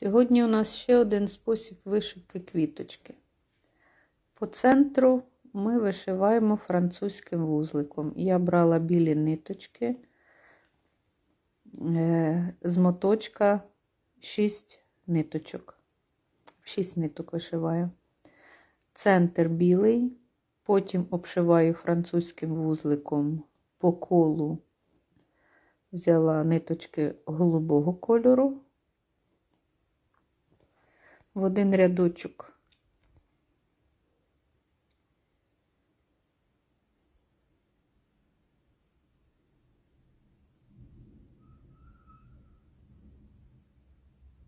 Сьогодні у нас ще один спосіб вишивки квіточки. По центру ми вишиваємо французьким вузликом. Я брала білі ниточки е, з моточка 6 ниточок. 6 ниток вишиваю. Центр білий, потім обшиваю французьким вузликом по колу. Взяла ниточки голубого кольору в один рядочок.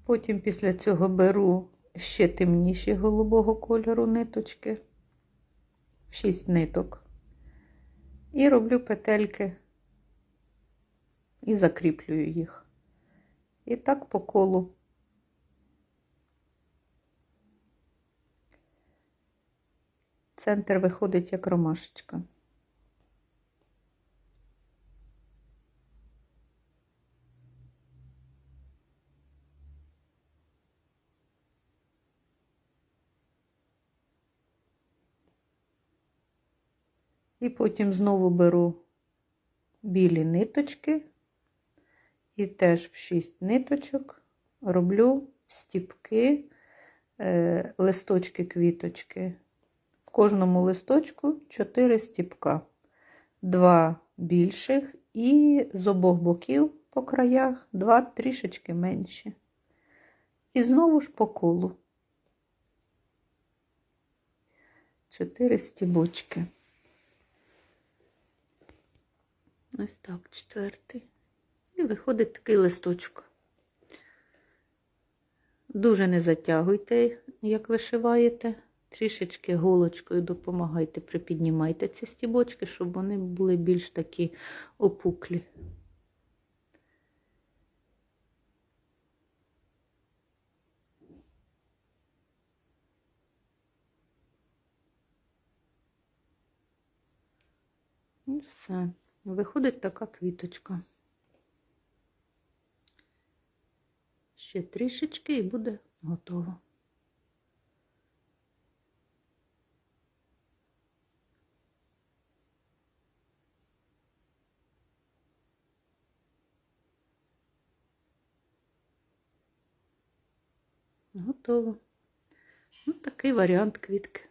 Потім після цього беру ще темніші голубого кольору ниточки, 6 ниток, і роблю петельки і закріплюю їх. І так по колу. Центр виходить як ромашечка. І потім знову беру білі ниточки і теж в 6 ниточок роблю стіпки, е, листочки квіточки. В кожному листочку 4 стіпка, два більших і з обох боків по краях два трішечки менші. І знову ж по колу. Чотири стібочки. Ось так, четвертий. І виходить такий листочок. Дуже не затягуйте, як вишиваєте. Трішечки голочкою допомагайте, припіднімайте ці стібочки, щоб вони були більш такі опуклі. І все. Виходить така квіточка. Ще трішечки і буде готово. Готово. Ось такий варіант квітки.